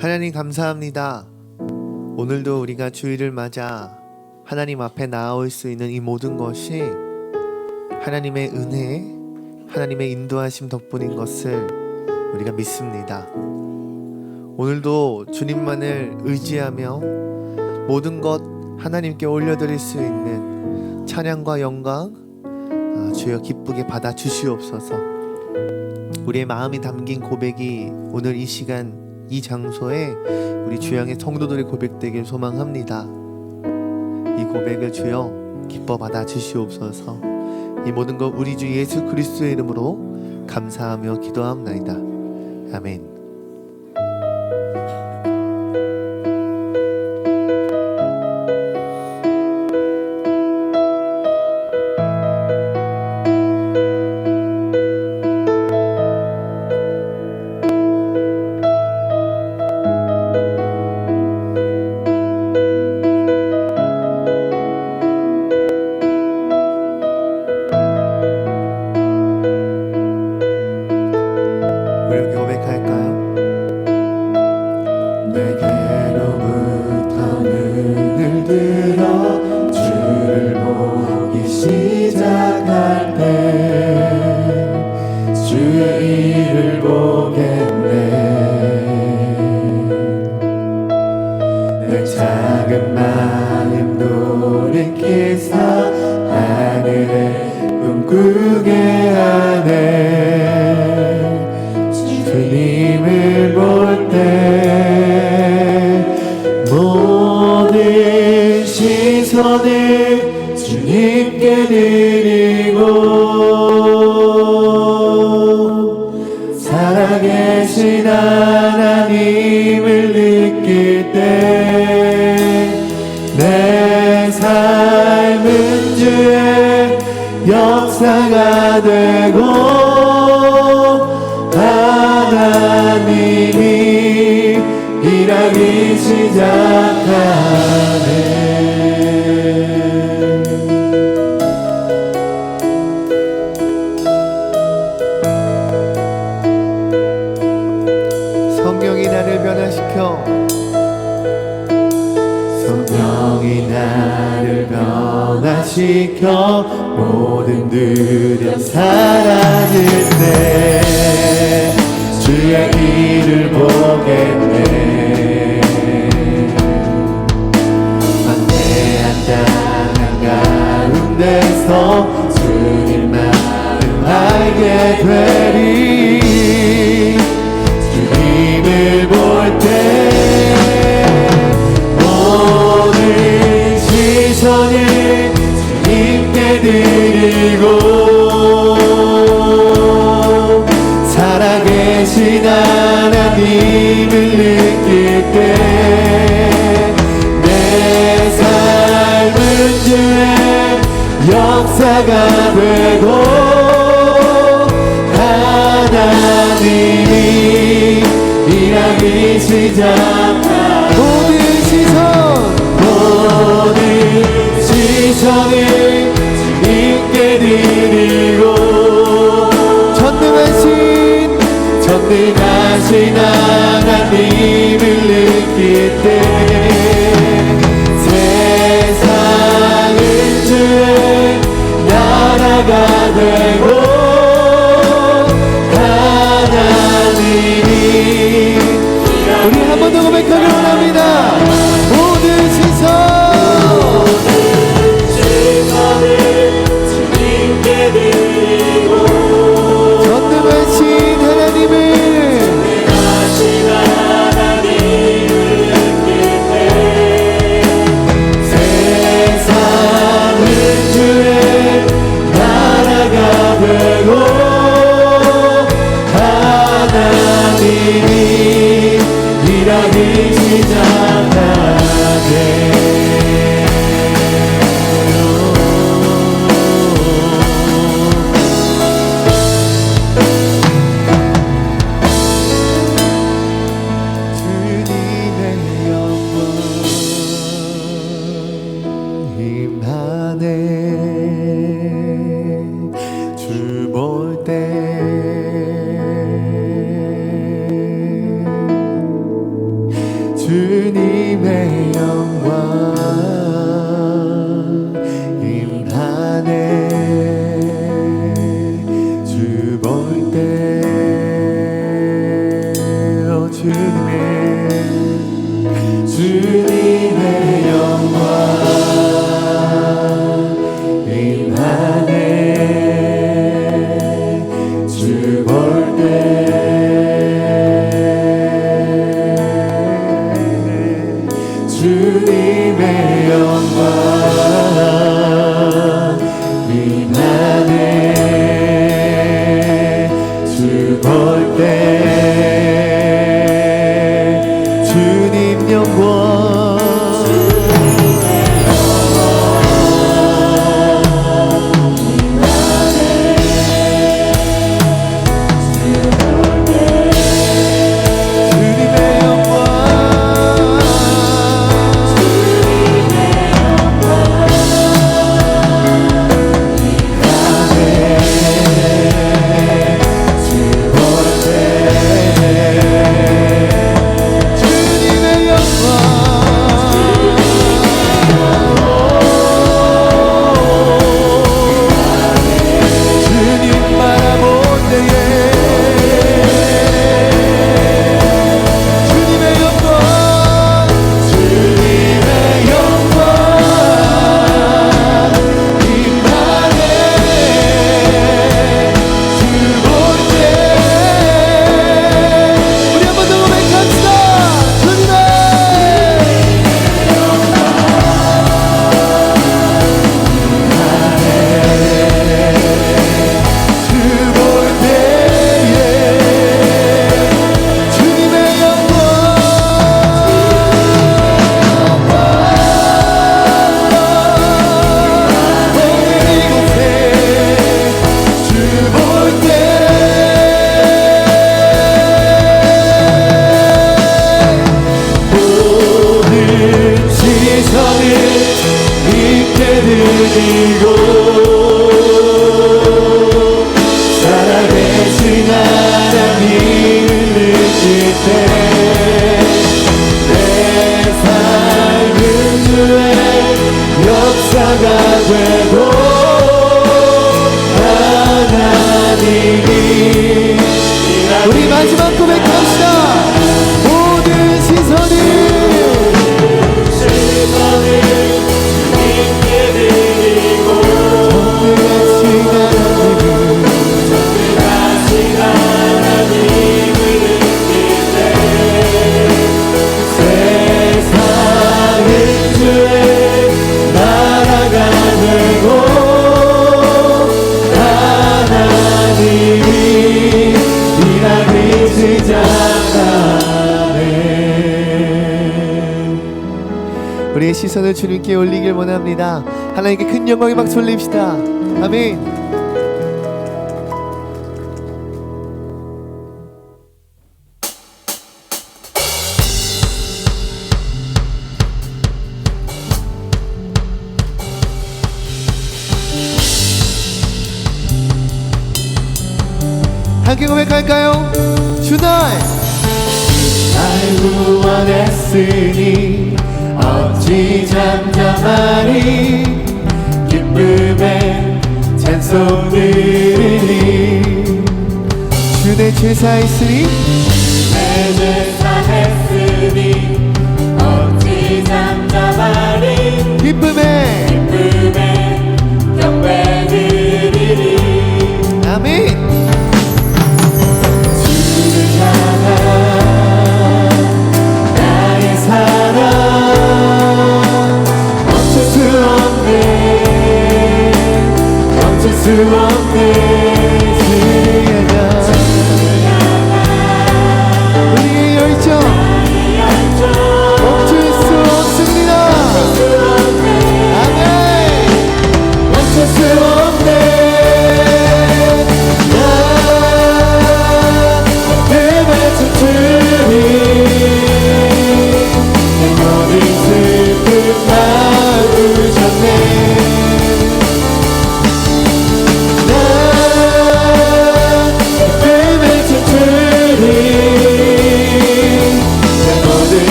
하나님 감사합니다. 오늘도 우리가 주일을 맞아 하나님 앞에 나아올 수 있는 이 모든 것이 하나님의 은혜, 하나님의 인도하심 덕분인 것을 우리가 믿습니다. 오늘도 주님만을 의지하며 모든 것 하나님께 올려드릴 수 있는 찬양과 영광 아, 주여 기쁘게 받아 주시옵소서. 우리의 마음이 담긴 고백이 오늘 이 시간 이 장소에 우리 주양의 성도들의 고백되길 소망합니다. 이 고백을 주여 기뻐 받아 주시옵소서. 이 모든 것 우리 주 예수 그리스도의 이름으로 감사하며 기도합나이다. 아멘. 하 역사가 되고 하나님이 일하기 시작하네 두려 사라질 때 주의 일을 보겠네. 만대한 땅한 가운데서 전능하신 하나님을 느낄 때 세상은 주의 나라가 주님의 영광. day. 오늘 주님께 올리길 원합니다. 하나님께 큰 영광의 박수 올립시다. 아멘. 함께 고백할까요? 주날 날 구원했으니 어찌 잠잠하니 기쁨에 찬송 들으니? 주 내 제사 있으니? 주내 제사 했으니 어찌 잠잠하니? 기쁨에 기쁨에 경배 드리니? 아멘.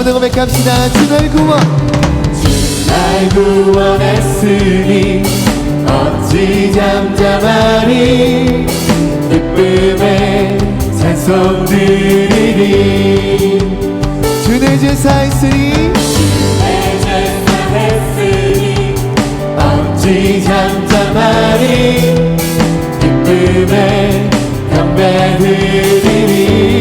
한번더 고백합시다. 주날 구원. 주날 구원했으니 어찌 잠잠하니? 기쁨에 찬송 드리리 주내 제사 했으니? 주내 제사 했으니 어찌 잠잠하니? 기쁨에 담배 드리리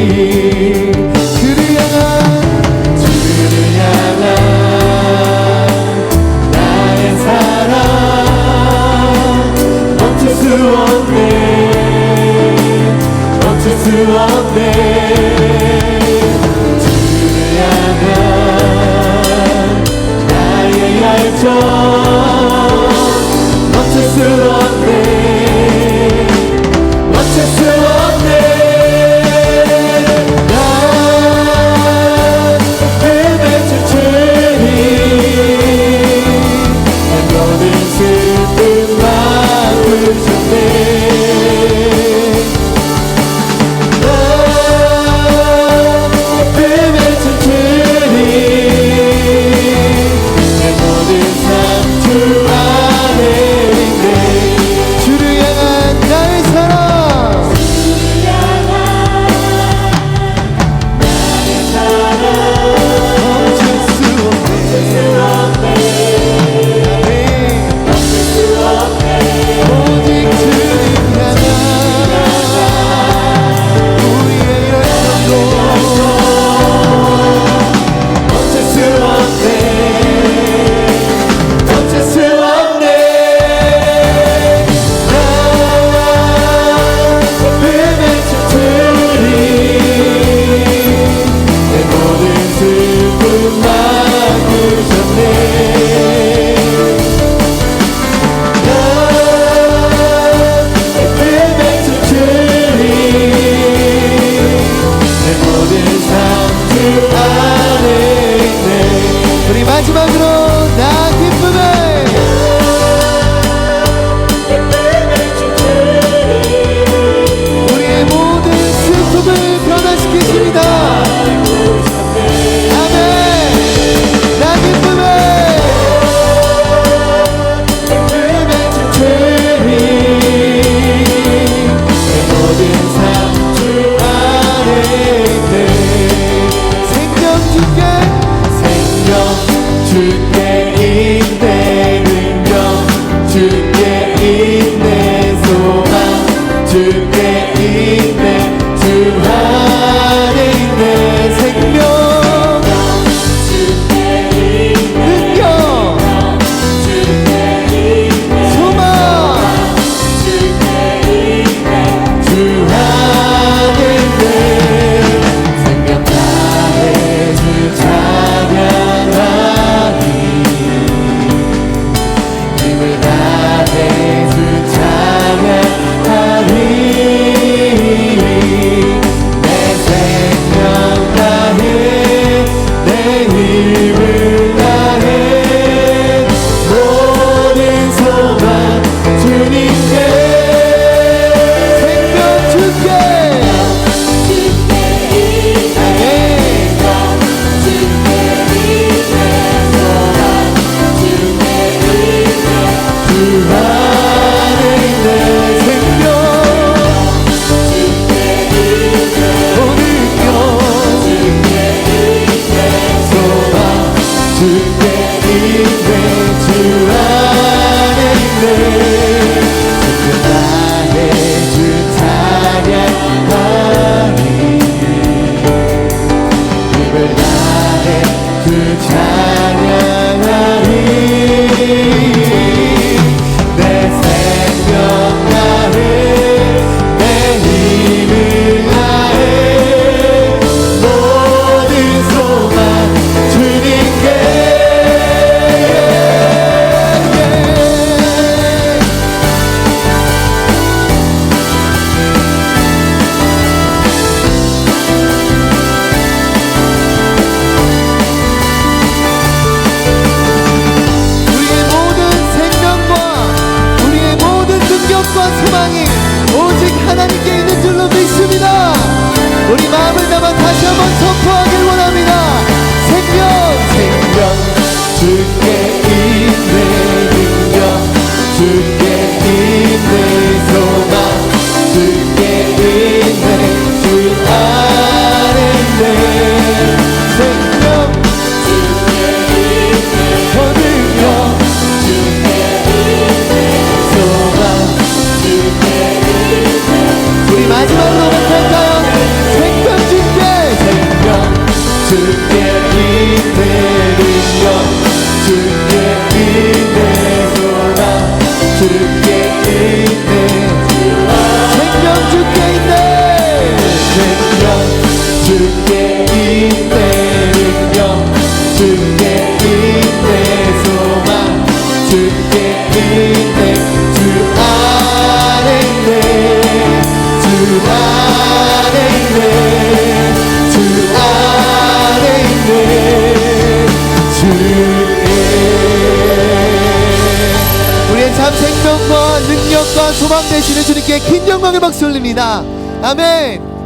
소망 되시는 주님께 긴 영광의 박수 올립니다. 아멘.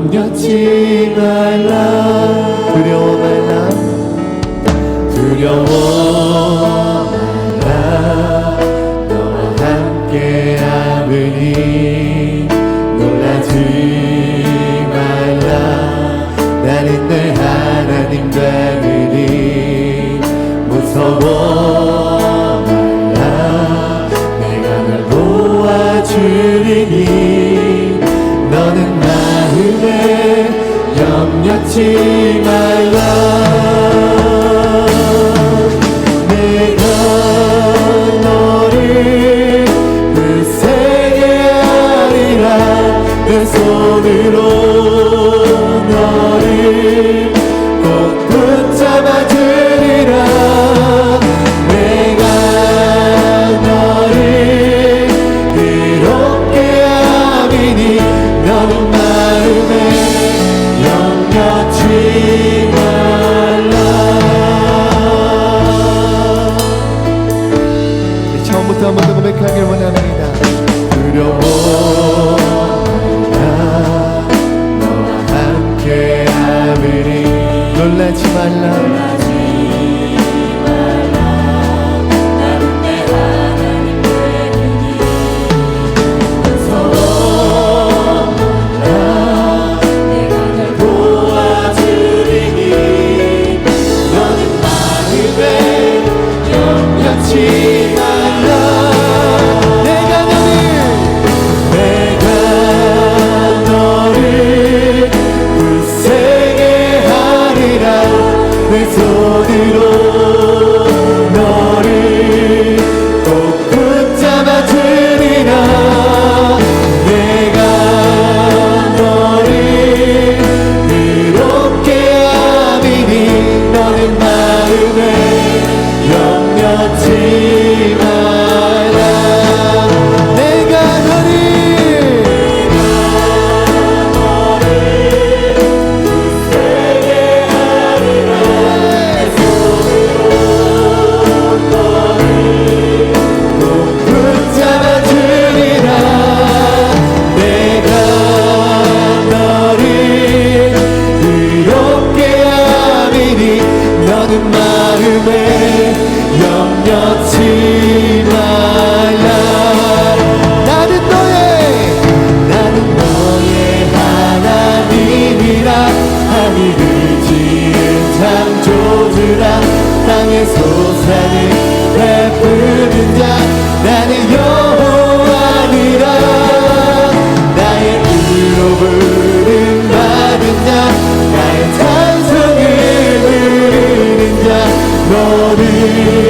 넘겨지 말라. 두려워 말라. 두려워 말라. 너와 함께 하으니 놀라지 말라. 나는 늘 하나님 닮으니 무서워 말라. 내가 널 도와주리니 empty 내가 너를 그 세계 아리라, 내 손으로 너를 보상을 베푸는 자 나는 여호와니라. 나의 이로 부름 받은 자 나의 찬송을 부르는 자 너를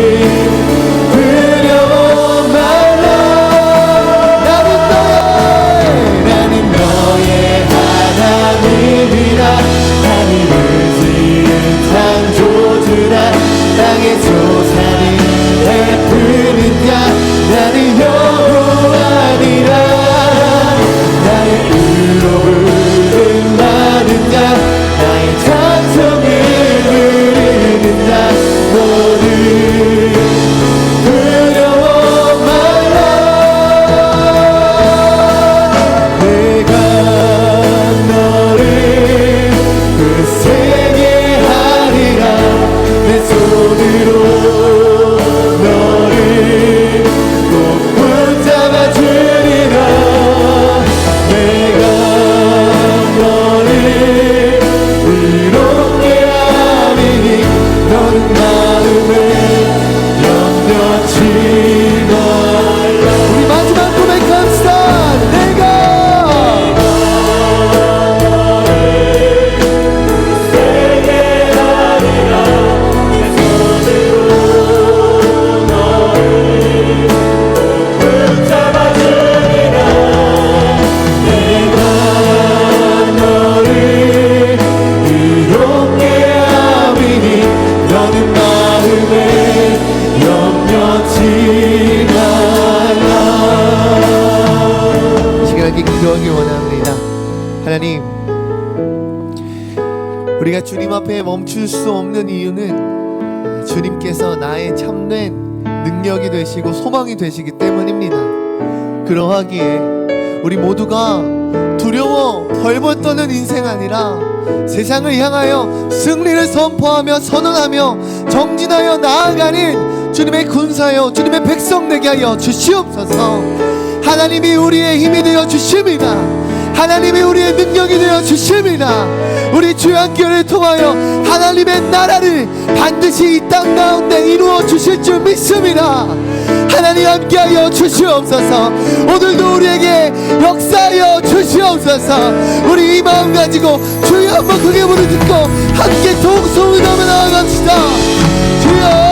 되시기 때문입니다. 그러하기에 우리 모두가 두려워 벌벌 떠는 인생 아니라 세상을 향하여 승리를 선포하며 선언하며 정진하여 나아가는 주님의 군사여 주님의 백성 되게 하여 주시옵소서. 하나님이 우리의 힘이 되어 주십니다. 하나님이 우리의 능력이 되어 주십니다. 우리 주연교를 통하여 하나님의 나라를 반드시 이 땅 가운데 이루어 주실 줄 믿습니다 하나님 함께하여 주시옵소서. 오늘도 우리에게 역사하여 주시옵소서. 우리 이 마음 가지고 주여 한번 크게 부르 듣고 함께 동성을 담아 나아갑시다. 주여